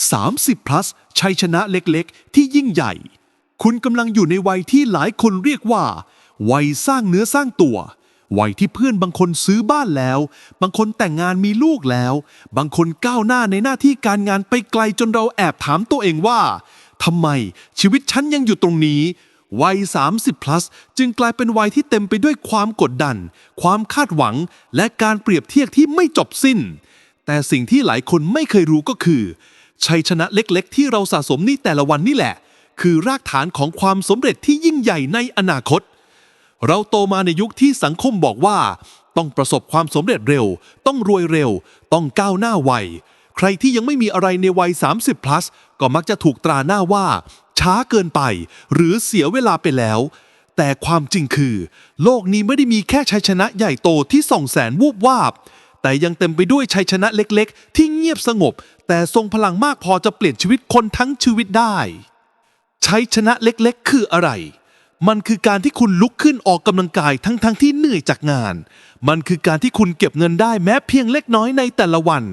30 plus ชัยชนะเล็กๆ ที่ยิ่งใหญ่ คุณกำลังอยู่ในวัยที่หลายคนเรียกว่า วัยสร้างเนื้อสร้างตัว วัยที่เพื่อนบางคนซื้อบ้านแล้ว บางคนแต่งงานมีลูกแล้ว บางคนก้าวหน้าในหน้าที่การงานไปไกลจนเราแอบถามตัวเองว่าทำไมชีวิตฉันยังอยู่ตรงนี้ วัย 30 plus จึงกลายเป็นวัยที่เต็มไปด้วยความกดดัน ความคาดหวัง และการเปรียบเทียบที่ไม่จบสิ้น แต่สิ่งที่หลายคนไม่เคยรู้ก็คือ ชัยชนะเล็กๆ ที่เราสะสมนี่แต่ละวันนี่แหละ คือรากฐานของความสำเร็จที่ยิ่งใหญ่ในอนาคต เราโตมาในยุคที่สังคมบอกว่า ต้องประสบความสำเร็จเร็ว ต้องรวยเร็ว ต้องก้าวหน้าไวใครที่ยังไม่มีอะไรในวัย 30 plus ก็มักจะถูกตราหน้าว่า ช้าเกินไป หรือเสียเวลาไปแล้ว แต่ความจริงคือ โลกนี้ไม่ได้มีแค่ชัยชนะใหญ่โตที่ส่องแสนวูบวาบ แต่ยังเต็มไปด้วยชัยชนะเล็กๆ ที่เงียบสงบ แต่ทรงพลังมากพอจะเปลี่ยนชีวิตคนทั้งชีวิตได้ ชัยชนะเล็กๆ คืออะไร มันคือการที่คุณลุกขึ้นออกกำลังกายทั้งๆทที่เหนื่อยจากงาน มันคือการที่คุณเก็บเงินได้แม้เพียงเล็กน้อยในแต่ละวัน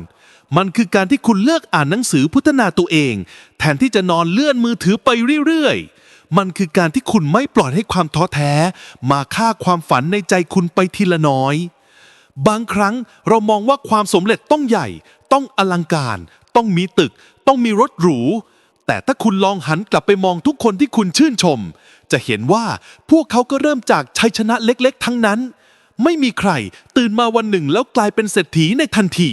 มันคือการที่คุณเลิกอ่านหนังสือพัฒนาตัวเอง แทนที่จะนอนเลื่อนมือถือไปเรื่อยๆมันคือการที่คุณไม่ปล่อยให้ความท้อแท้ มาฆ่าความฝันในใจคุณไปทีละน้อย บางครั้งเรามองว่าความสำเร็จต้องใหญ่ ต้องอลังการ ต้องมีตึก ต้องมีรถหรู แต่ถ้าคุณลองหันกลับไปมองทุกคนที่คุณชื่นชม จะเห็นว่าพวกเขาก็เริ่มจากชัยชนะเล็กๆ ทั้งนั้น ไม่มีใครตื่นมาวันหนึ่งแล้วกลายเป็นเศรษฐีในทันที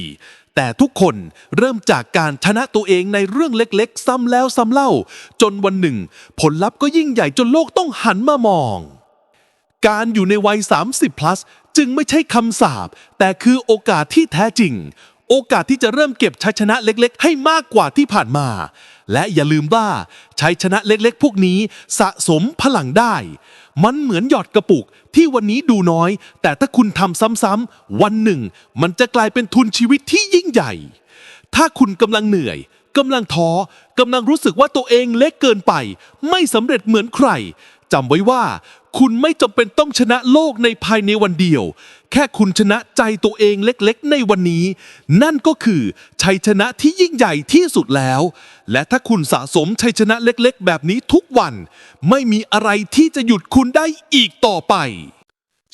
แต่ทุกคนเริ่มจากการชนะตัวเองในเรื่องเล็กๆ ซ้ำแล้วซ้ำเล่า จนวันหนึ่ง ผลลัพธ์ก็ยิ่งใหญ่จนโลกต้องหันมามองการอยู่ในวัย 30 plus จึงไม่ใช่คำสาปแต่คือโอกาสที่แท้จริง โอกาสที่จะเริ่มเก็บชัยชนะเล็กๆ ให้มากกว่าที่ผ่านมา และอย่าลืมว่าชัยชนะเล็กๆ พวกนี้สะสมพลังได้ มันเหมือนหยอดกระปุกที่วันนี้ดูน้อย แต่ถ้าคุณทำซ้ำๆวันหนึ่ง มันจะกลายเป็นทุนชีวิตที่ยิ่งใหญ่ ถ้าคุณกำลังเหนื่อยกำลังท้อกำลังรู้สึกว่าตัวเองเล็กเกินไป ไม่สำเร็จเหมือนใครจำไว้ว่า คุณไม่จำเป็นต้องชนะโลกในภายในวันเดียว แค่คุณชนะใจตัวเองเล็กๆ ในวันนี้ นั่นก็คือชัยชนะที่ยิ่งใหญ่ที่สุดแล้ว และถ้าคุณสะสมชัยชนะเล็กๆ แบบนี้ทุกวัน ไม่มีอะไรที่จะหยุดคุณได้อีกต่อไป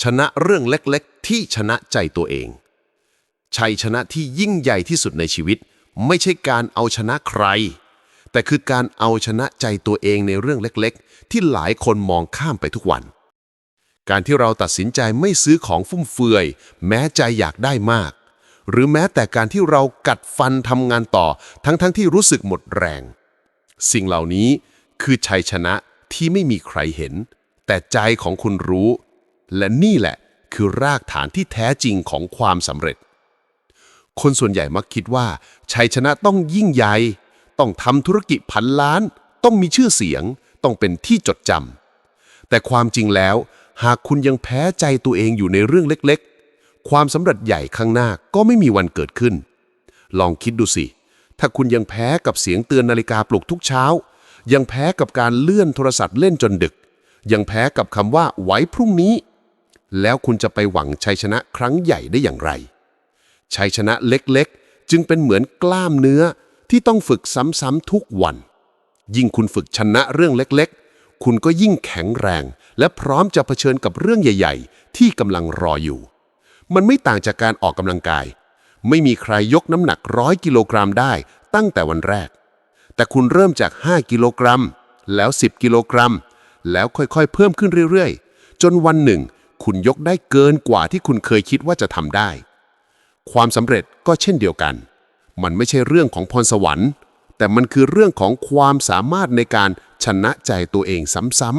ชนะเรื่องเล็กๆ ที่ชนะใจตัวเอง ชัยชนะที่ยิ่งใหญ่ที่สุดในชีวิต ไม่ใช่การเอาชนะใคร แต่คือการเอาชนะใจตัวเองในเรื่องเล็กๆ ที่หลายคนมองข้ามไปทุกวัน การที่เราตัดสินใจไม่ซื้อของฟุ่มเฟือย แม้ใจอยากได้มาก หรือแม้แต่การที่เรากัดฟันทำงานต่อ ทั้งๆทที่รู้สึกหมดแรง สิ่งเหล่านี้คือชัยชนะที่ไม่มีใครเห็น แต่ใจของคุณรู้ และนี่แหละคือรากฐานที่แท้จริงของความสำเร็จ คนส่วนใหญ่มักคิดว่า ชัยชนะต้องยิ่งใหญ่ ต้องทำธุรกิจพันล้าน ต้องมีชื่อเสียง ต้องเป็นที่จดจำแต่ความจริงแล้ว หากคุณยังแพ้ใจตัวเองอยู่ในเรื่องเล็กๆ ความสำเร็จใหญ่ข้างหน้าก็ไม่มีวันเกิดขึ้น ลองคิดดูสิ ถ้าคุณยังแพ้กับเสียงเตือนนาฬิกาปลุกทุกเช้า ยังแพ้กับการเลื่อนโทรศัพท์เล่นจนดึก ยังแพ้กับคำว่าไว้พรุ่งนี้ แล้วคุณจะไปหวังชัยชนะครั้งใหญ่ได้อย่างไร ชัยชนะเล็กๆ จึงเป็นเหมือนกล้ามเนื้อที่ต้องฝึกซ้ำๆทุกวัน ยิ่งคุณฝึกชนะเรื่องเล็กๆ คุณก็ยิ่งแข็งแรง และพร้อมจะเผชิญกับเรื่องใหญ่ ๆ ที่กำลังรออยู่ มันไม่ต่างจากการออกกำลังกาย ไม่มีใครยกน้ำหนักร้อยกิโลกรัมได้ตั้งแต่วันแรก แต่คุณเริ่มจาก 5 กิโลกรัม แล้ว 10 กิโลกรัม แล้วค่อยๆ เพิ่มขึ้นเรื่อยๆ จนวันหนึ่ง คุณยกได้เกินกว่าที่คุณเคยคิดว่าจะทำได้ ความสำเร็จก็เช่นเดียวกัน มันไม่ใช่เรื่องของพรสวรรค์ แต่มันคือเรื่องของความสามารถในการชนะใจตัวเองซ้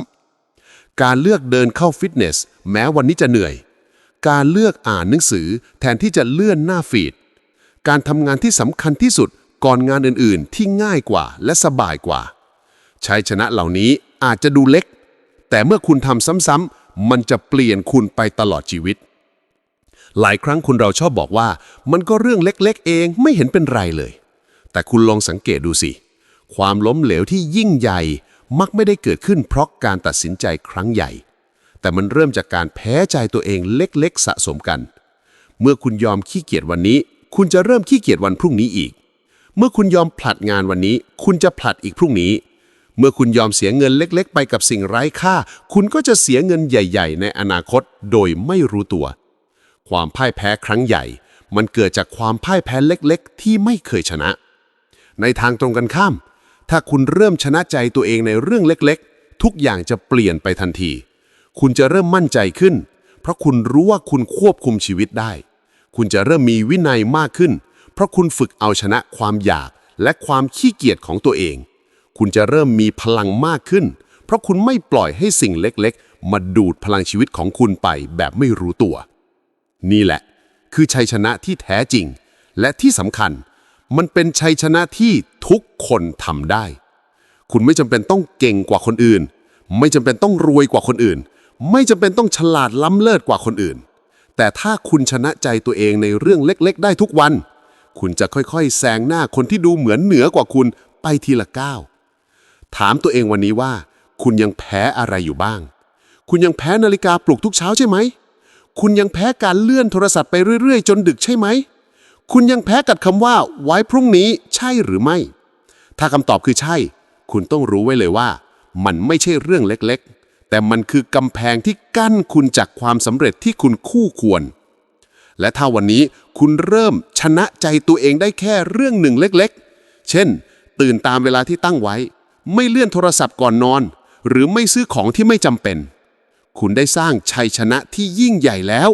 ำๆ การเลือกเดินเข้าฟิตเนส แม้วันนี้จะเหนื่อย การเลือกอ่านหนังสือแทนที่จะเลื่อนหน้าฟีด การทำงานที่สำคัญที่สุดก่อนงานอื่นๆ ที่ง่ายกว่าและสบายกว่า ชัยชนะเหล่านี้อาจจะดูเล็ก แต่เมื่อคุณทำซ้ำๆ มันจะเปลี่ยนคุณไปตลอดชีวิต หลายครั้งคุณเราชอบบอกว่า มันก็เรื่องเล็กๆ เองไม่เห็นเป็นไรเลย แต่คุณลองสังเกตดูสิ ความล้มเหลวที่ยิ่งใหญ่มักไม่ได้เกิดขึ้นเพราะการตัดสินใจครั้งใหญ่ แต่มันเริ่มจากการแพ้ใจตัวเองเล็กๆ สะสมกัน เมื่อคุณยอมขี้เกียจวันนี้ คุณจะเริ่มขี้เกียจวันพรุ่งนี้อีก เมื่อคุณยอมผลัดงานวันนี้ คุณจะผลัดอีกพรุ่งนี้ เมื่อคุณยอมเสียเงินเล็กๆ ไปกับสิ่งไร้ค่า คุณก็จะเสียเงินใหญ่ ๆ ในอนาคตโดยไม่รู้ตัว ความพ่ายแพ้ครั้งใหญ่ มันเกิดจากความพ่ายแพ้เล็ก ๆ ที่ไม่เคยชนะ ในทางตรงกันข้าม ถ้าคุณเริ่มชนะใจตัวเองในเรื่องเล็กๆ ทุกอย่างจะเปลี่ยนไปทันที คุณจะเริ่มมั่นใจขึ้น เพราะคุณรู้ว่าคุณควบคุมชีวิตได้ คุณจะเริ่มมีวินัยมากขึ้น เพราะคุณฝึกเอาชนะความอยากและความขี้เกียจของตัวเอง คุณจะเริ่มมีพลังมากขึ้น เพราะคุณไม่ปล่อยให้สิ่งเล็กๆ มาดูดพลังชีวิตของคุณไปแบบไม่รู้ตัว นี่แหละ คือชัยชนะที่แท้จริง และที่สำคัญ มันเป็นชัยชนะที่ทุกคนทำได้ คุณไม่จำเป็นต้องเก่งกว่าคนอื่น ไม่จำเป็นต้องรวยกว่าคนอื่น ไม่จำเป็นต้องฉลาดล้ำเลิศกว่าคนอื่น แต่ถ้าคุณชนะใจตัวเองในเรื่องเล็กๆ ได้ทุกวัน คุณจะค่อยๆแซงหน้าคนที่ดูเหมือนเหนือกว่าคุณไปทีละก้าวถามตัวเองวันนี้ว่า คุณยังแพ้อะไรอยู่บ้าง คุณยังแพ้นาฬิกาปลุกทุกเช้าใช่ไหม คุณยังแพ้การเลื่อนโทรศัพท์ไปเรื่อยๆ จนดึกใช่ไหม คุณยังแพ้กับคำว่าไว้พรุ่งนี้ใช่หรือไม่ ถ้าคำตอบคือใช่ คุณต้องรู้ไว้เลยว่า มันไม่ใช่เรื่องเล็กๆ แต่มันคือกำแพงที่กั้นคุณจากความสำเร็จที่คุณคู่ควร และถ้าวันนี้คุณเริ่มชนะใจตัวเองได้แค่เรื่องหนึ่งเล็กๆ เช่น ตื่นตามเวลาที่ตั้งไว้ ไม่เลื่อนโทรศัพท์ก่อนนอน หรือไม่ซื้อของที่ไม่จำเป็น คุณได้สร้างชัยชนะที่ยิ่งใหญ่แล้ว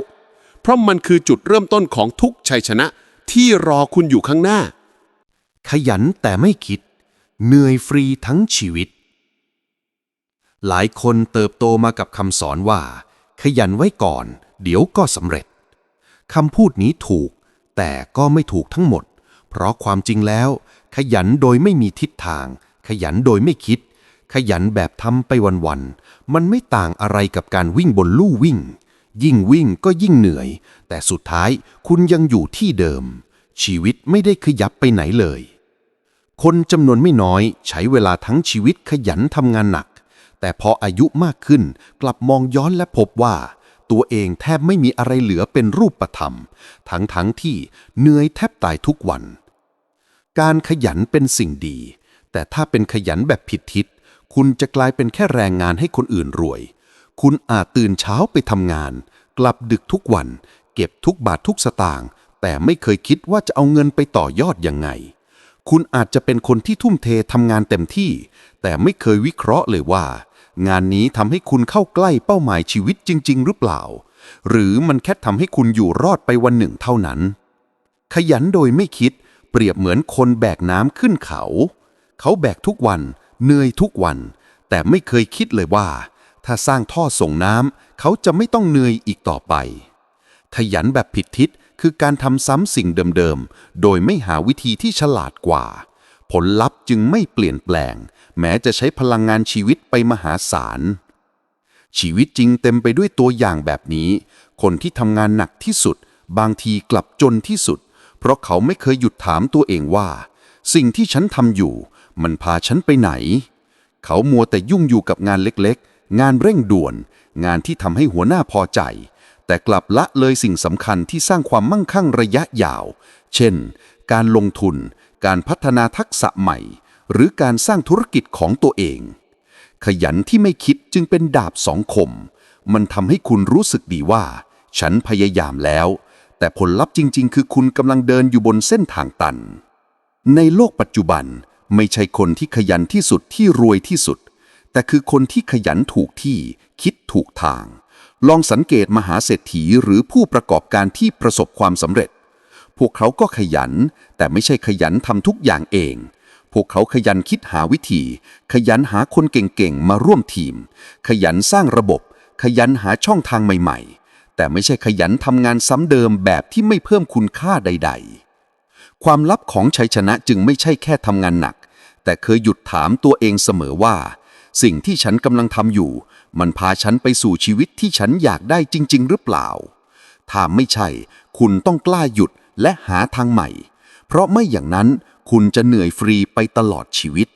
เพราะมันคือจุดเริ่มต้นของทุกชัยชนะ ที่รอคุณอยู่ข้างหน้า ขยันแต่ไม่คิด เหนื่อยฟรีทั้งชีวิต หลายคนเติบโตมากับคำสอนว่า ขยันไว้ก่อน เดี๋ยวก็สำเร็จคำพูดนี้ถูก แต่ก็ไม่ถูกทั้งหมด เพราะความจริงแล้ว ขยันโดยไม่มีทิศทาง ขยันโดยไม่คิด ขยันแบบทำไปวันๆมันไม่ต่างอะไรกับการวิ่งบนลู่วิ่ง ยิ่งวิ่งก็ยิ่งเหนื่อย แต่สุดท้ายคุณยังอยู่ที่เดิม ชีวิตไม่ได้ขยับไปไหนเลย คนจำนวนไม่น้อยใช้เวลาทั้งชีวิตขยันทำงานหนัก แต่พออายุมากขึ้นกลับมองย้อนและพบว่า ตัวเองแทบไม่มีอะไรเหลือเป็นรูปธรรม ทั้งทั้งที่เหนื่อยแทบตายทุกวัน การขยันเป็นสิ่งดี แต่ถ้าเป็นขยันแบบผิดทิศ คุณจะกลายเป็นแค่แรงงานให้คนอื่นรวย คุณอาจตื่นเช้าไปทำงาน กลับดึกทุกวัน เก็บทุกบาททุกสตางค์แต่ไม่เคยคิดว่าจะเอาเงินไปต่อยอดยังไง คุณอาจจะเป็นคนที่ทุ่มเททำงานเต็มที่ แต่ไม่เคยวิเคราะห์เลยว่า งานนี้ทำให้คุณเข้าใกล้เป้าหมายชีวิตจริง ๆ หรือเปล่า หรือมันแค่ทำให้คุณอยู่รอดไปวันหนึ่งเท่านั้น ขยันโดยไม่คิด เปรียบเหมือนคนแบกน้ำขึ้นเขา เขาแบกทุกวัน เหนื่อยทุกวัน แต่ไม่เคยคิดเลยว่า ถ้าสร้างท่อส่งน้ำเขาจะไม่ต้องเหนื่อยอีกต่อไป ขยันแบบผิดทิศคือการทำซ้ำสิ่งเดิมๆ โดยไม่หาวิธีที่ฉลาดกว่า ผลลัพธ์จึงไม่เปลี่ยนแปลง แม้จะใช้พลังงานชีวิตไปมหาศาล ชีวิตจริงเต็มไปด้วยตัวอย่างแบบนี้ คนที่ทำงานหนักที่สุด บางทีกลับจนที่สุด เพราะเขาไม่เคยหยุดถามตัวเองว่า สิ่งที่ฉันทำอยู่ มันพาฉันไปไหน เขามัวแต่ยุ่งอยู่กับงานเล็กๆ งานเร่งด่วน งานที่ทำให้หัวหน้าพอใจ แต่กลับละเลยสิ่งสำคัญที่สร้างความมั่งคั่งระยะยาว เช่น การลงทุน การพัฒนาทักษะใหม่ หรือการสร้างธุรกิจของตัวเอง ขยันที่ไม่คิดจึงเป็นดาบสองคม มันทำให้คุณรู้สึกดีว่า ฉันพยายามแล้ว แต่ผลลัพธ์จริง ๆ คือคุณกำลังเดินอยู่บนเส้นทางตัน ในโลกปัจจุบันไม่ใช่คนที่ขยันที่สุดที่รวยที่สุด แต่คือคนที่ขยันถูกที่คิดถูกทาง ลองสังเกตมหาเศรษฐีหรือผู้ประกอบการที่ประสบความสำเร็จ พวกเขาก็ขยัน แต่ไม่ใช่ขยันทำทุกอย่างเอง พวกเขาขยันคิดหาวิธี ขยันหาคนเก่งๆมาร่วมทีม ขยันสร้างระบบ ขยันหาช่องทางใหม่ ๆ แต่ไม่ใช่ขยันทำงานซ้ำเดิมแบบที่ไม่เพิ่มคุณค่าใด ๆ ความลับของชัยชนะจึงไม่ใช่แค่ทำงานหนัก แต่เคยหยุดถามตัวเองเสมอว่า สิ่งที่ฉันกำลังทำอยู่ มันพาฉันไปสู่ชีวิตที่ฉันอยากได้จริง ๆ หรือเปล่า ถ้าไม่ใช่ คุณต้องกล้าหยุดและหาทางใหม่ เพราะไม่อย่างนั้นคุณจะเหนื่อยฟรีไปตลอดชีวิต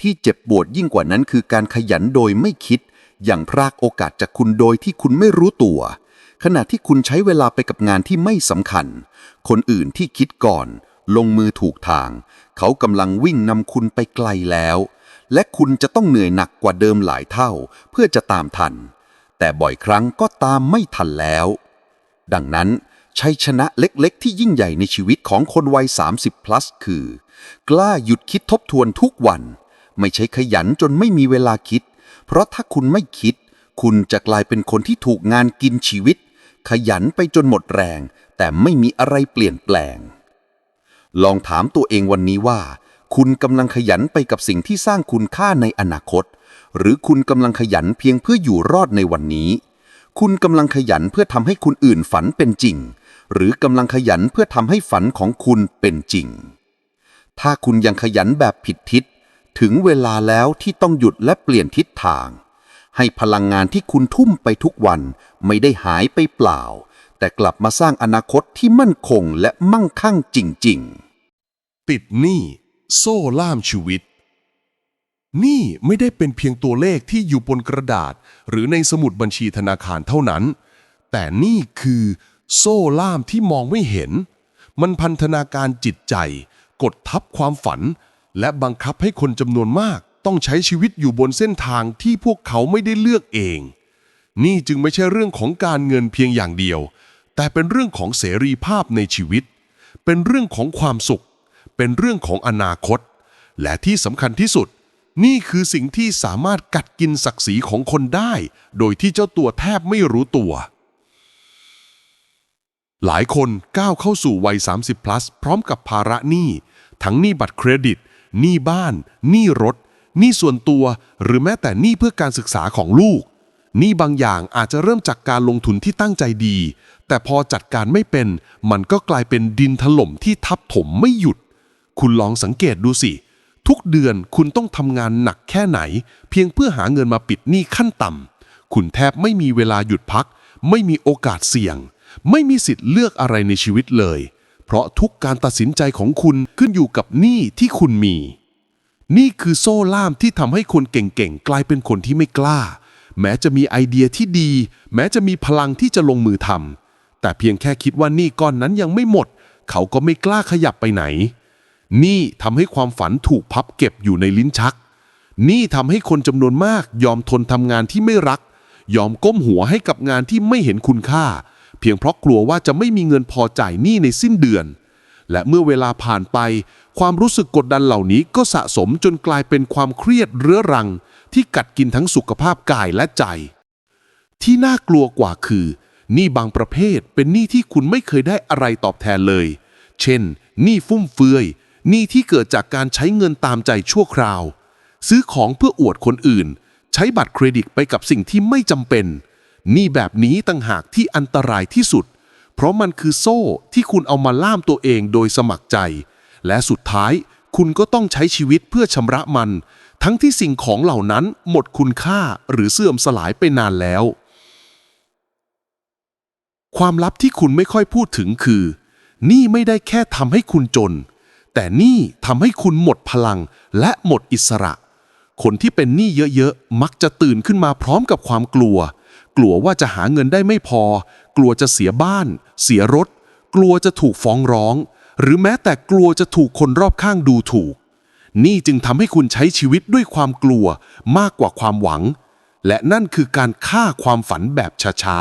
ที่เจ็บปวดยิ่งกว่านั้นคือการขยันโดยไม่คิด อย่างพรากโอกาสจากคุณโดยที่คุณไม่รู้ตัว ขณะที่คุณใช้เวลาไปกับงานที่ไม่สำคัญ คนอื่นที่คิดก่อน ลงมือถูกทาง เขากำลังวิ่งนำคุณไปไกลแล้ว และคุณจะต้องเหนื่อยหนักกว่าเดิมหลายเท่า เพื่อจะตามทัน แต่บ่อยครั้งก็ตามไม่ทันแล้ว ดังนั้นชัยชนะเล็กๆ ที่ยิ่งใหญ่ในชีวิตของคนวัย 30 plus คือ กล้าหยุดคิดทบทวนทุกวัน ไม่ใช่ขยันจนไม่มีเวลาคิด เพราะถ้าคุณไม่คิด คุณจะกลายเป็นคนที่ถูกงานกินชีวิต ขยันไปจนหมดแรง แต่ไม่มีอะไรเปลี่ยนแปลง ลองถามตัวเองวันนี้ว่า คุณกำลังขยันไปกับสิ่งที่สร้างคุณค่าในอนาคต หรือคุณกำลังขยันเพียงเพื่ออยู่รอดในวันนี้ คุณกำลังขยันเพื่อทำให้คนอื่นฝันเป็นจริง หรือกำลังขยันเพื่อทำให้ฝันของคุณเป็นจริง ถ้าคุณยังขยันแบบผิดทิศ ถึงเวลาแล้วที่ต้องหยุดและเปลี่ยนทิศทาง ให้พลังงานที่คุณทุ่มไปทุกวันไม่ได้หายไปเปล่า แต่กลับมาสร้างอนาคตที่มั่นคงและมั่งคั่งจริงๆติดหนี้ โซ่ล่ามชีวิต นี้ไม่ได้เป็นเพียงตัวเลขที่อยู่บนกระดาษ หรือในสมุดบัญชีธนาคารเท่านั้น แต่นี่คือโซ่ล่ามที่มองไม่เห็น มันพันธนาการจิตใจ กดทับความฝัน และบังคับให้คนจำนวนมากต้องใช้ชีวิตอยู่บนเส้นทางที่พวกเขาไม่ได้เลือกเอง นี่จึงไม่ใช่เรื่องของการเงินเพียงอย่างเดียว แต่เป็นเรื่องของเสรีภาพในชีวิต เป็นเรื่องของความสุข เป็นเรื่องของอนาคต และที่สำคัญที่สุด นี่คือสิ่งที่สามารถกัดกินศักดิ์ศรีของคนได้ โดยที่เจ้าตัวแทบไม่รู้ตัว หลายคนก้าวเข้าสู่วัย 30 plus พร้อมกับภาระหนี้ ทั้งหนี้บัตรเครดิตหนี้บ้านหนี้รถหนี้ส่วนตัวหรือแม้แต่หนี้เพื่อการศึกษาของลูกหนี้บางอย่างอาจจะเริ่มจากการลงทุนที่ตั้งใจดี แต่พอจัดการไม่เป็น มันก็กลายเป็นดินถล่มที่ทับถมไม่หยุด คุณลองสังเกตดูสิ ทุกเดือนคุณต้องทำงานหนักแค่ไหน เพียงเพื่อหาเงินมาปิดหนี้ขั้นต่ำคุณแทบไม่มีเวลาหยุดพัก ไม่มีโอกาสเสี่ยง ไม่มีสิทธิ์เลือกอะไรในชีวิตเลย เพราะทุกการตัดสินใจของคุณขึ้นอยู่กับหนี้ที่คุณมี นี่คือโซ่ล่ามที่ทำให้คนเก่งๆ กลายเป็นคนที่ไม่กล้า แม้จะมีไอเดียที่ดี แม้จะมีพลังที่จะลงมือทำแต่เพียงแค่คิดว่าหนี่ก้อนนั้นยังไม่หมด เขาก็ไม่กล้าขยับไปไหน นี่ทำให้ความฝันถูกพับเก็บอยู่ในลิ้นชัก นี่ทำให้คนจำนวนมากยอมทนทำงานที่ไม่รัก ยอมก้มหัวให้กับงานที่ไม่เห็นคุณค่า เพียงเพราะกลัวว่าจะไม่มีเงินพอจ่ายหนี้ในสิ้นเดือน และเมื่อเวลาผ่านไป ความรู้สึกกดดันเหล่านี้ก็สะสมจนกลายเป็นความเครียดเรื้อรัง ที่กัดกินทั้งสุขภาพกายและใจ ที่น่ากลัวกว่าคือหนี้บางประเภทเป็นหนี้ที่คุณไม่เคยได้อะไรตอบแทนเลย เช่นหนี้ฟุ่มเฟือย หนี้ที่เกิดจากการใช้เงินตามใจชั่วคราว ซื้อของเพื่ออวดคนอื่น ใช้บัตรเครดิตไปกับสิ่งที่ไม่จำเป็นหนี้แบบนี้ต่างหากที่อันตรายที่สุด เพราะมันคือโซ่ที่คุณเอามาล่ามตัวเองโดยสมัครใจ และสุดท้ายคุณก็ต้องใช้ชีวิตเพื่อชำระมัน ทั้งที่สิ่งของเหล่านั้นหมดคุณค่าหรือเสื่อมสลายไปนานแล้ว ความลับที่คุณไม่ค่อยพูดถึงคือ นี่ไม่ได้แค่ทำให้คุณจน แต่นี่ทำให้คุณหมดพลังและหมดอิสระ คนที่เป็นหนี้เยอะๆ มักจะตื่นขึ้นมาพร้อมกับความกลัว กลัวว่าจะหาเงินได้ไม่พอ กลัวจะเสียบ้าน เสียรถ กลัวจะถูกฟ้องร้อง หรือแม้แต่กลัวจะถูกคนรอบข้างดูถูก นี่จึงทำให้คุณใช้ชีวิตด้วยความกลัวมากกว่าความหวัง และนั่นคือการฆ่าความฝันแบบช้า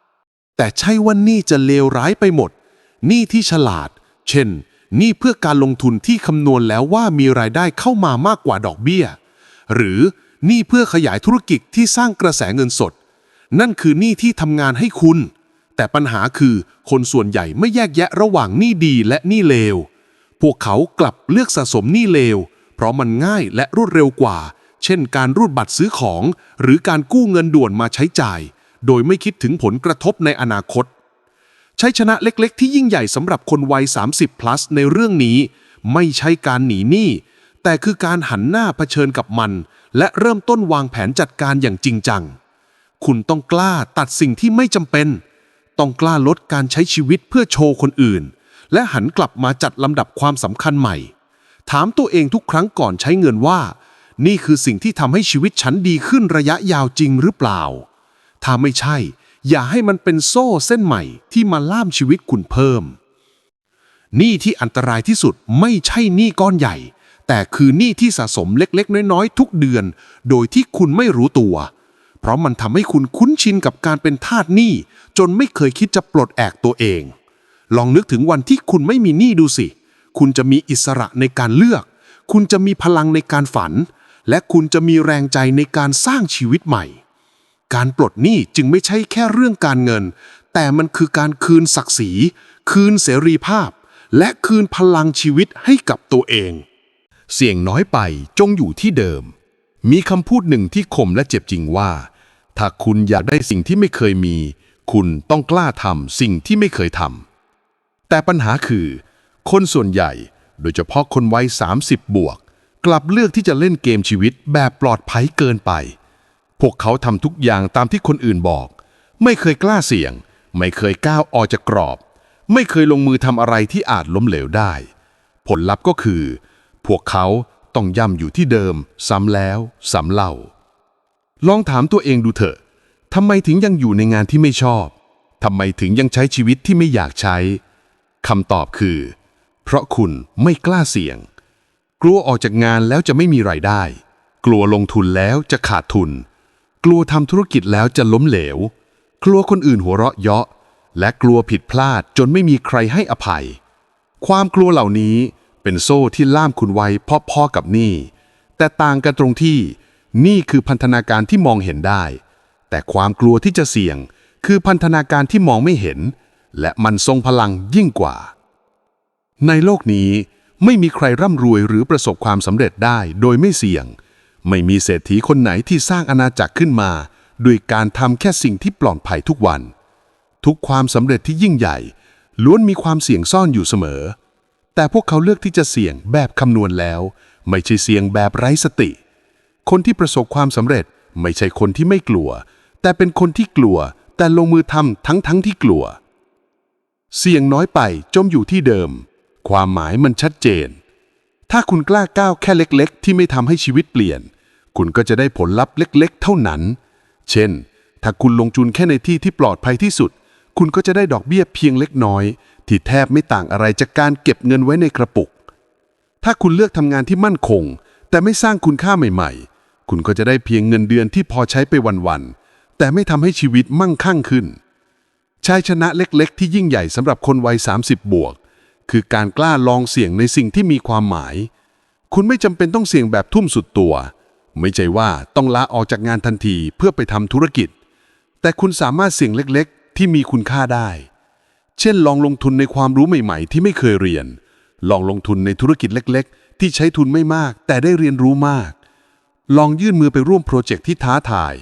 ๆแต่ใช่ว่านี่จะเลวร้ายไปหมด นี้ที่ฉลาด เช่น นี้เพื่อการลงทุนที่คำนวณแล้วว่ามีรายได้เข้ามามากกว่าดอกเบี้ย หรือหนี้เพื่อขยายธุรกิจที่สร้างกระแสเงินสด นั่นคือหนี้ที่ทำงานให้คุณ แต่ปัญหาคือคนส่วนใหญ่ไม่แยกแยะระหว่างหนี้ดีและหนี้เลว พวกเขากลับเลือกสะสมหนี้เลว เพราะมันง่ายและรวดเร็วกว่า เช่น การรูดบัตรซื้อของ หรือการกู้เงินด่วนมาใช้จ่าย โดยไม่คิดถึงผลกระทบในอนาคต ชัยชนะเล็กๆ ที่ยิ่งใหญ่สำหรับคนวัย 30 plus ในเรื่องนี้ ไม่ใช่การหนีหนี้ แต่คือการหันหน้าเผชิญกับมัน และเริ่มต้นวางแผนจัดการอย่างจริงจัง คุณต้องกล้าตัดสิ่งที่ไม่จำเป็น ต้องกล้าลดการใช้ชีวิตเพื่อโชว์คนอื่น และหันกลับมาจัดลำดับความสำคัญใหม่ ถามตัวเองทุกครั้งก่อนใช้เงินว่า นี่คือสิ่งที่ทำให้ชีวิตฉันดีขึ้นระยะยาวจริงหรือเปล่า ถ้าไม่ใช่ อย่าให้มันเป็นโซ่เส้นใหม่ที่มาล่ามชีวิตคุณเพิ่ม หนี้ที่อันตรายที่สุดไม่ใช่หนี้ก้อนใหญ่ แต่คือหนี้ที่สะสมเล็กๆ น้อยๆ ทุกเดือน โดยที่คุณไม่รู้ตัว เพราะมันทำให้คุณคุ้นชินกับการเป็นทาสหนี้จนไม่เคยคิดจะปลดแอกตัวเอง ลองนึกถึงวันที่คุณไม่มีหนี้ดูสิ คุณจะมีอิสระในการเลือก คุณจะมีพลังในการฝัน และคุณจะมีแรงใจในการสร้างชีวิตใหม่ การปลดหนี้จึงไม่ใช่แค่เรื่องการเงิน แต่มันคือการคืนศักดิ์ศรี คืนเสรีภาพ และคืนพลังชีวิตให้กับตัวเอง เสี่ยงน้อยไปจงอยู่ที่เดิม มีคำพูดหนึ่งที่คมและเจ็บจริงว่า ถ้าคุณอยากได้สิ่งที่ไม่เคยมี คุณต้องกล้าทำสิ่งที่ไม่เคยทำแต่ปัญหาคือ คนส่วนใหญ่ โดยเฉพาะคนวัย30 บวก กลับเลือกที่จะเล่นเกมชีวิตแบบปลอดภัยเกินไป วกเขาทำทุกอย่างตามที่คนอื่นบอก ไม่เคยกล้าเสี่ยง ไม่เคยก้าวออกจากกรอบ ไม่เคยลงมือทำอะไรที่อาจล้มเหลวได้ ผลลัพธ์ก็คือ พวกเขาต้องย่ำอยู่ที่เดิม ซ้ำแล้ว ซ้ำเล่า ลองถามตัวเองดูเถอะทำไมถึงยังอยู่ในงานที่ไม่ชอบทำไมถึงยังใช้ชีวิตที่ไม่อยากใช้คำตอบคือ เพราะคุณไม่กล้าเสี่ยง กลัวออกจากงานแล้วจะไม่มีไรายได้ กลัวลงทุนแล้วจะขาดทุน กลัวทำธุรกิจแล้วจะล้มเหลว กลัวคนอื่นหัวเราะเยาะ และกลัวผิดพลาดจนไม่มีใครให้อภัย ความกลัวเหล่านี้เป็นโซ่ที่ล่ามคุณไว้พอๆกับหนี้แต่ต่างกันตรงที่นี่คือพันธนาการที่มองเห็นได้ แต่ความกลัวที่จะเสี่ยง คือพันธนาการที่มองไม่เห็น และมันทรงพลังยิ่งกว่า ในโลกนี้ไม่มีใครร่ำรวยหรือประสบความสำเร็จได้โดยไม่เสี่ยง ไม่มีเศรษฐีคนไหนที่สร้างอาณาจักรขึ้นมา ด้วยการทำแค่สิ่งที่ปลอดภัยทุกวัน ทุกความสำเร็จที่ยิ่งใหญ่ ล้วนมีความเสี่ยงซ่อนอยู่เสมอ แต่พวกเขาเลือกที่จะเสี่ยงแบบคำนวณแล้ว ไม่ใช่เสี่ยงแบบไร้สติ คนที่ประสบความสำเร็จไม่ใช่คนที่ไม่กลัว แต่เป็นคนที่กลัว แต่ลงมือทำทั้งทั้งที่กลัว เสี่ยงน้อยไปจมอยู่ที่เดิม ความหมายมันชัดเจน ถ้าคุณกล้าก้าวแค่เล็ก ๆ ที่ไม่ทำให้ชีวิตเปลี่ยน คุณก็จะได้ผลลัพธ์เล็กๆ เท่านั้น เช่น ถ้าคุณลงทุนแค่ในที่ที่ปลอดภัยที่สุด คุณก็จะได้ดอกเบี้ยเพียงเล็กน้อย ที่แทบไม่ต่างอะไรจากการเก็บเงินไว้ในกระปุก ถ้าคุณเลือกทำงานที่มั่นคง แต่ไม่สร้างคุณค่าใหม่ ๆ คุณก็จะได้เพียงเงินเดือนที่พอใช้ไปวันๆ แต่ไม่ทำให้ชีวิตมั่งคั่งขึ้นชัยชนะเล็กๆ ที่ยิ่งใหญ่สำหรับคนวัย 30 บวก คือการกล้าลองเสี่ยงในสิ่งที่มีความหมาย คุณไม่จำเป็นต้องเสี่ยงแบบทุ่มสุดตัว ไม่ใช่ว่าต้องลาออกจากงานทันทีเพื่อไปทำธุรกิจ แต่คุณสามารถเสี่ยงเล็กๆ ที่มีคุณค่าได้ เช่น ลองลงทุนในความรู้ใหม่ๆ ที่ไม่เคยเรียน ลองลงทุนในธุรกิจเล็กๆ ที่ใช้ทุนไม่มาก แต่ได้เรียนรู้มาก ลองยื่นมือไปร่วมโปรเจกต์ที่ท้าทาย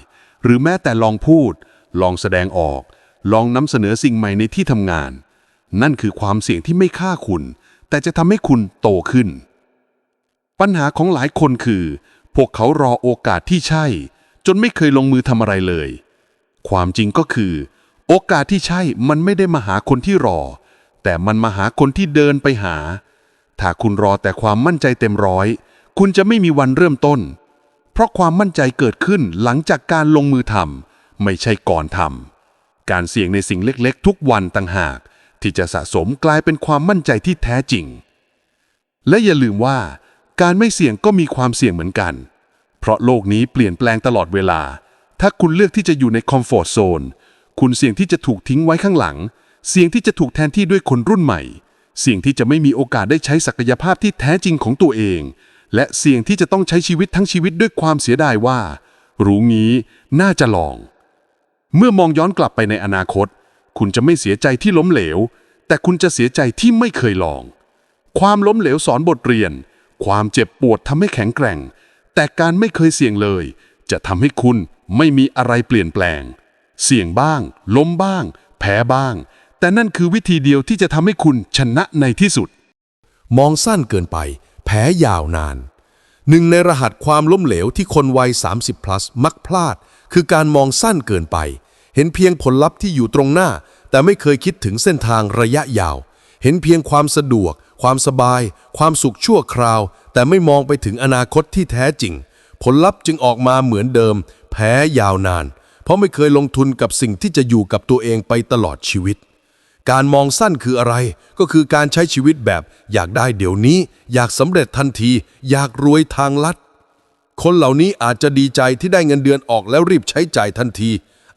หรือแม้แต่ลองพูด ลองแสดงออก ลองนำเสนอสิ่งใหม่ในที่ทำงาน นั่นคือความเสี่ยงที่ไม่ฆ่าคุณ แต่จะทำให้คุณโตขึ้น ปัญหาของหลายคนคือ พวกเขารอโอกาสที่ใช่ จนไม่เคยลงมือทำอะไรเลย ความจริงก็คือ โอกาสที่ใช่มันไม่ได้มาหาคนที่รอ แต่มันมาหาคนที่เดินไปหา ถ้าคุณรอแต่ความมั่นใจเต็มร้อย คุณจะไม่มีวันเริ่มต้น เพราะความมั่นใจเกิดขึ้นหลังจากการลงมือทำไม่ใช่ก่อนทำการเสี่ยงในสิ่งเล็กๆ ทุกวันต่างหาก ที่จะสะสมกลายเป็นความมั่นใจที่แท้จริง และอย่าลืมว่า การไม่เสี่ยงก็มีความเสี่ยงเหมือนกัน เพราะโลกนี้เปลี่ยนแปลงตลอดเวลา ถ้าคุณเลือกที่จะอยู่ในคอมฟอร์ทโซน คุณเสี่ยงที่จะถูกทิ้งไว้ข้างหลัง เสี่ยงที่จะถูกแทนที่ด้วยคนรุ่นใหม่ เสี่ยงที่จะไม่มีโอกาสได้ใช้ศักยภาพที่แท้จริงของตัวเอง และเสี่ยงที่จะต้องใช้ชีวิตทั้งชีวิตด้วยความเสียดายว่า รู้งี้น่าจะลอง เมื่อมองย้อนกลับไปในอนาคต คุณจะไม่เสียใจที่ล้มเหลว แต่คุณจะเสียใจที่ไม่เคยลอง ความล้มเหลวสอนบทเรียน ความเจ็บปวดทำให้แข็งแกร่ง แต่การไม่เคยเสี่ยงเลย จะทำให้คุณไม่มีอะไรเปลี่ยนแปลง เสี่ยงบ้าง ล้มบ้าง แพ้บ้าง แต่นั่นคือวิธีเดียวที่จะทำให้คุณชนะในที่สุด มองสั้นเกินไป แพ้ยาวนาน หนึ่งในรหัสความล้มเหลวที่คนวัย 30 plus มักพลาด คือการมองสั้นเกินไป เห็นเพียงผลลัพธ์ที่อยู่ตรงหน้า แต่ไม่เคยคิดถึงเส้นทางระยะยาว เห็นเพียงความสะดวก ความสบาย ความสุขชั่วคราว แต่ไม่มองไปถึงอนาคตที่แท้จริง ผลลัพธ์จึงออกมาเหมือนเดิม แพ้ยาวนาน เพราะไม่เคยลงทุนกับสิ่งที่จะอยู่กับตัวเองไปตลอดชีวิต การมองสั้นคืออะไร ก็คือการใช้ชีวิตแบบ อยากได้เดี๋ยวนี้ อยากสำเร็จทันที อยากรวยทางลัด คนเหล่านี้อาจจะดีใจที่ได้เงินเดือนออกแล้วรีบใช้จ่ายทันที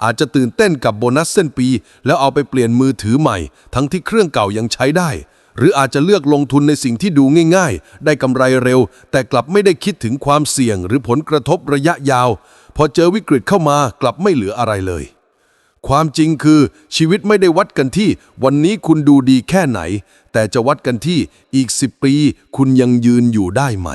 อาจจะตื่นเต้นกับโบนัสเส้นปี แล้วเอาไปเปลี่ยนมือถือใหม่ ทั้งที่เครื่องเก่ายังใช้ได้ หรืออาจจะเลือกลงทุนในสิ่งที่ดูง่าย ๆ ได้กำไรเร็ว แต่กลับไม่ได้คิดถึงความเสี่ยงหรือผลกระทบระยะยาว พอเจอวิกฤตเข้ามากลับไม่เหลืออะไรเลย ความจริงคือชีวิตไม่ได้วัดกันที่ วันนี้คุณดูดีแค่ไหน แต่จะวัดกันที่อีกสิบปี คุณยังยืนอยู่ได้ไหม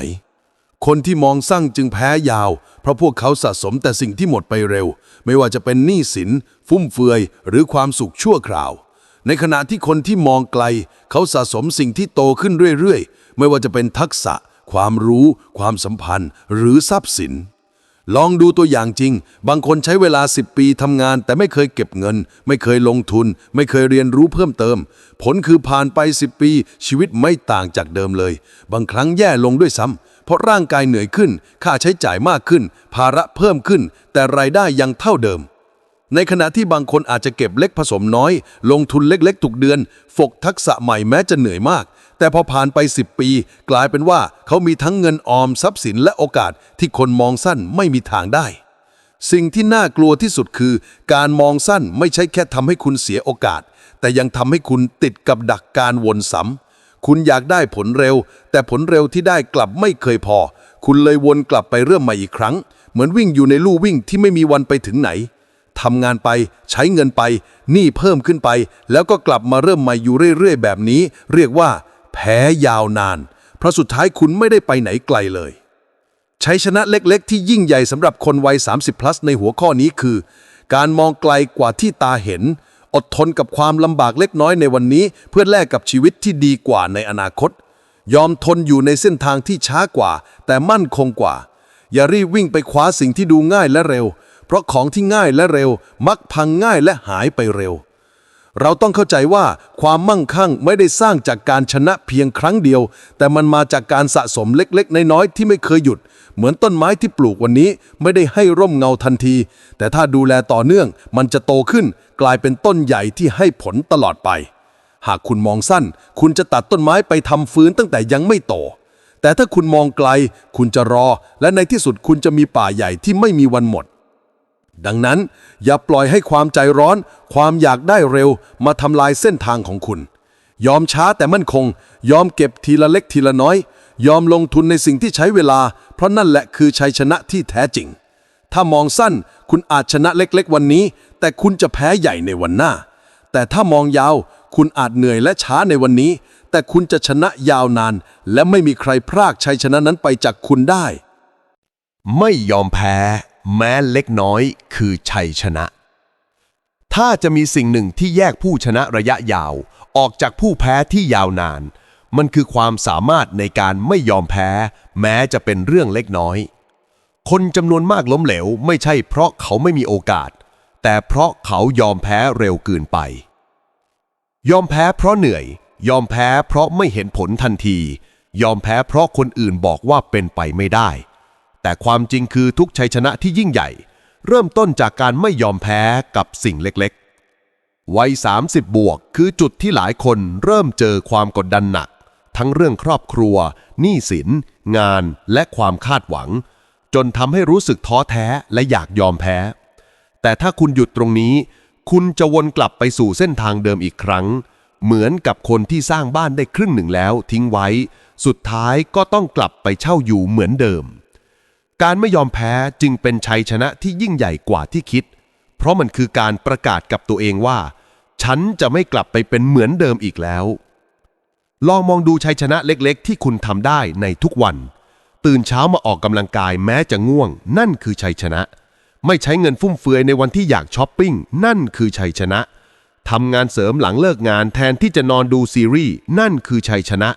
คนที่มองสั้นจึงแพ้ยาว เพราะพวกเขาสะสมแต่สิ่งที่หมดไปเร็ว ไม่ว่าจะเป็นหนี้สิน ฟุ่มเฟือย หรือความสุขชั่วคราว ในขณะที่คนที่มองไกล เขาสะสมสิ่งที่โตขึ้นเรื่อยๆ ไม่ว่าจะเป็นทักษะ ความรู้ ความสัมพันธ์ หรือทรัพย์สิน ลองดูตัวอย่างจริง บางคนใช้เวลา 10 ปีทำงาน แต่ไม่เคยเก็บเงิน ไม่เคยลงทุน ไม่เคยเรียนรู้เพิ่มเติม ผลคือผ่านไป 10 ปี ชีวิตไม่ต่างจากเดิมเลย บางครั้งแย่ลงด้วยซ้ำเพราะร่างกายเหนื่อยขึ้น ค่าใช้จ่ายมากขึ้น ภาระเพิ่มขึ้น แต่รายได้ยังเท่าเดิม ในขณะที่บางคนอาจจะเก็บเล็กผสมน้อย ลงทุนเล็กๆทุกเดือนฝกทักษะใหม่แม้จะเหนื่อยมาก แต่พอผ่านไป 10 ปี กลายเป็นว่าเขามีทั้งเงินออมทรัพย์สินและโอกาสที่คนมองสั้นไม่มีทางได้ สิ่งที่น่ากลัวที่สุดคือ การมองสั้นไม่ใช่แค่ทำให้คุณเสียโอกาส แต่ยังทำให้คุณติดกับดักการวนซ้ำคุณอยากได้ผลเร็ว แต่ผลเร็วที่ได้กลับไม่เคยพอ คุณเลยวนกลับไปเริ่มใหม่อีกครั้ง เหมือนวิ่งอยู่ในลู่วิ่งที่ไม่มีวันไปถึงไหน ทำงานไป ใช้เงินไปหนี้เพิ่มขึ้นไป แล้วก็กลับมาเริ่มใหม่อยู่เรื่อยๆ แบบนี้ เรียกว่า แพ้ยาวนาน เพราะสุดท้ายคุณไม่ได้ไปไหนไกลเลย ชัยชนะเล็กๆ ที่ยิ่งใหญ่สำหรับคนวัย 30 plus ในหัวข้อนี้คือ การมองไกลกว่าที่ตาเห็น อดทนกับความลำบากเล็กน้อยในวันนี้ เพื่อแลกกับชีวิตที่ดีกว่าในอนาคต ยอมทนอยู่ในเส้นทางที่ช้ากว่า แต่มั่นคงกว่า อย่ารีบวิ่งไปคว้าสิ่งที่ดูง่ายและเร็ว เพราะของที่ง่ายและเร็วมักพังง่ายและหายไปเร็ว เราต้องเข้าใจว่าความมั่งคั่งไม่ได้สร้างจากการชนะเพียงครั้งเดียว แต่มันมาจากการสะสมเล็กๆ น้อยๆที่ไม่เคยหยุด เหมือนต้นไม้ที่ปลูกวันนี้ไม่ได้ให้ร่มเงาทันที แต่ถ้าดูแลต่อเนื่องมันจะโตขึ้น กลายเป็นต้นใหญ่ที่ให้ผลตลอดไป หากคุณมองสั้น คุณจะตัดต้นไม้ไปทำฟื้นตั้งแต่ยังไม่โตแต่ถ้าคุณมองไกล คุณจะรอ และในที่สุดคุณจะมีป่าใหญ่ที่ไม่มีวันหมด ดังนั้นอย่าปล่อยให้ความใจร้อน ความอยากได้เร็วมาทำลายเส้นทางของคุณ ยอมช้าแต่มั่นคง ยอมเก็บทีละเล็กทีละน้อย ยอมลงทุนในสิ่งที่ใช้เวลา เพราะนั่นแหละคือชัยชนะที่แท้จริง ถ้ามองสั้นคุณอาจชนะเล็กๆ วันนี้ แต่คุณจะแพ้ใหญ่ในวันหน้า แต่ถ้ามองยาว คุณอาจเหนื่อยและช้าในวันนี้ แต่คุณจะชนะยาวนาน และไม่มีใครพรากชัยชนะนั้นไปจากคุณได้ ไม่ยอมแพ้ แม้เล็กน้อยคือชัยชนะ ถ้าจะมีสิ่งหนึ่งที่แยกผู้ชนะระยะยาว ออกจากผู้แพ้ที่ยาวนาน มันคือความสามารถในการไม่ยอมแพ้ แม้จะเป็นเรื่องเล็กน้อย คนจำนวนมากล้มเหลว ไม่ใช่เพราะเขาไม่มีโอกาส แต่เพราะเขายอมแพ้เร็วเกินไป ยอมแพ้เพราะเหนื่อย ยอมแพ้เพราะไม่เห็นผลทันที ยอมแพ้เพราะคนอื่นบอกว่าเป็นไปไม่ได้ แต่ความจริงคือทุกชัยชนะที่ยิ่งใหญ่ เริ่มต้นจากการไม่ยอมแพ้กับสิ่งเล็กๆ วัย 30 บวก คือจุดที่หลายคนเริ่มเจอความกดดันหนัก ทั้งเรื่องครอบครัว หนี้สิน งานและความคาดหวัง จนทำให้รู้สึกท้อแท้และอยากยอมแพ้ แต่ถ้าคุณหยุดตรงนี้ คุณจะวนกลับไปสู่เส้นทางเดิมอีกครั้ง เหมือนกับคนที่สร้างบ้านได้ครึ่งหนึ่งแล้วทิ้งไว้ สุดท้ายก็ต้องกลับไปเช่าอยู่เหมือนเดิม การไม่ยอมแพ้จึงเป็นชัยชนะที่ยิ่งใหญ่กว่าที่คิด เพราะมันคือการประกาศกับตัวเองว่า ฉันจะไม่กลับไปเป็นเหมือนเดิมอีกแล้ว ลองมองดูชัยชนะเล็กๆ ที่คุณทำได้ในทุกวัน ตื่นเช้ามาออกกำลังกายแม้จะง่วง นั่นคือชัยชนะ ไม่ใช้เงินฟุ่มเฟือยในวันที่อยากช้อปปิ้ง นั่นคือชัยชนะทำงานเสริมหลังเลิกงานแทนที่จะนอนดูซีรีส์นั่นคือชัยชนะ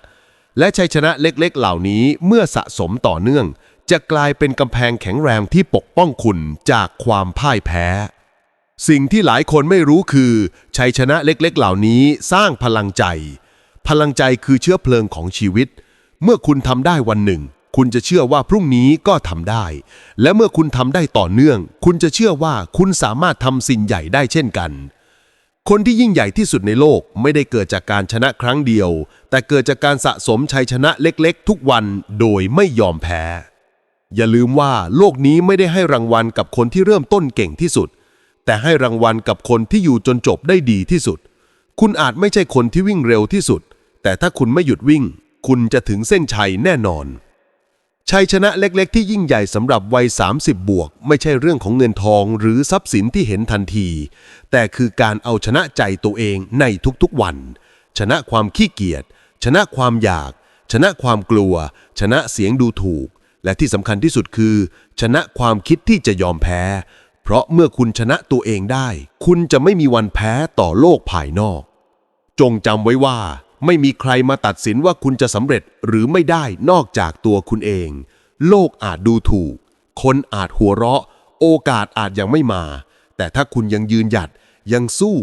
และชัยชนะเล็กๆ เหล่านี้เมื่อสะสมต่อเนื่อง จะกลายเป็นกำแพงแข็งแรงที่ปกป้องคุณจากความพ่ายแพ้ สิ่งที่หลายคนไม่รู้คือ ชัยชนะเล็กๆ เหล่านี้สร้างพลังใจ พลังใจคือเชื้อเพลิงของชีวิต เมื่อคุณทำได้วันหนึ่ง คุณจะเชื่อว่าพรุ่งนี้ก็ทำได้ และเมื่อคุณทำได้ต่อเนื่อง คุณจะเชื่อว่าคุณสามารถทำสิ่งใหญ่ได้เช่นกันคนที่ยิ่งใหญ่ที่สุดในโลกไม่ได้เกิดจากการชนะครั้งเดียว แต่เกิดจากการสะสมชัยชนะเล็กๆ ทุกวันโดยไม่ยอมแพ้ อย่าลืมว่าโลกนี้ไม่ได้ให้รางวัลกับคนที่เริ่มต้นเก่งที่สุด แต่ให้รางวัลกับคนที่อยู่จนจบได้ดีที่สุด คุณอาจไม่ใช่คนที่วิ่งเร็วที่สุด แต่ถ้าคุณไม่หยุดวิ่ง คุณจะถึงเส้นชัยแน่นอน ชัยชนะเล็กๆ ที่ยิ่งใหญ่สำหรับวัย 30 บวก ไม่ใช่เรื่องของเงินทองหรือทรัพย์สินที่เห็นทันที แต่คือการเอาชนะใจตัวเองในทุกๆวัน ชนะความขี้เกียจชนะความอยาก ชนะความกลัว ชนะเสียงดูถูก และที่สำคัญที่สุดคือ ชนะความคิดที่จะยอมแพ้ เพราะเมื่อคุณชนะตัวเองได้ คุณจะไม่มีวันแพ้ต่อโลกภายนอก จงจำไว้ว่า ไม่มีใครมาตัดสินว่าคุณจะสำเร็จหรือไม่ได้นอกจากตัวคุณเอง โลกอาจดูถูก คนอาจหัวเราะ โอกาสอาจยังไม่มา แต่ถ้าคุณยังยืนหยัด ยังสู้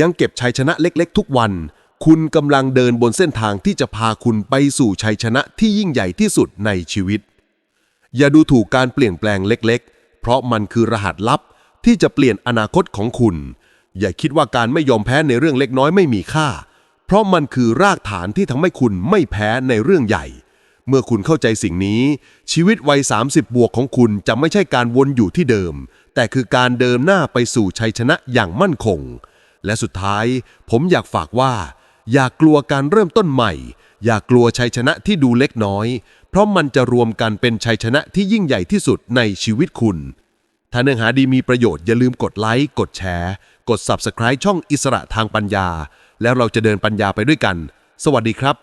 ยังเก็บชัยชนะเล็กๆ ทุกวัน คุณกำลังเดินบนเส้นทางที่จะพาคุณไปสู่ชัยชนะที่ยิ่งใหญ่ที่สุดในชีวิต อย่าดูถูกการเปลี่ยนแปลงเล็กๆ เพราะมันคือรหัสลับที่จะเปลี่ยนอนาคตของคุณ อย่าคิดว่าการไม่ยอมแพ้ในเรื่องเล็กน้อยไม่มีค่า เพราะมันคือรากฐานที่ทำให้คุณไม่แพ้ในเรื่องใหญ่ เมื่อคุณเข้าใจสิ่งนี้ ชีวิตวัย 30 บวกของคุณจะไม่ใช่การวนอยู่ที่เดิม แต่คือการเดินหน้าไปสู่ชัยชนะอย่างมั่นคง และสุดท้าย ผมอยากฝากว่า อย่ากกลัวการเริ่มต้นใหม่ อย่ากกลัวชัยชนะที่ดูเล็กน้อย เพราะมันจะรวมกันเป็นชัยชนะที่ยิ่งใหญ่ที่สุดในชีวิตคุณ ถ้าเนื้อหาดีมีประโยชน์อย่าลืมกดไลค์กดแชร์ กด Subscribe ช่องอิสระทางปัญญา แล้วเราจะเดินปัญญาไปด้วยกัน สวัสดีครับ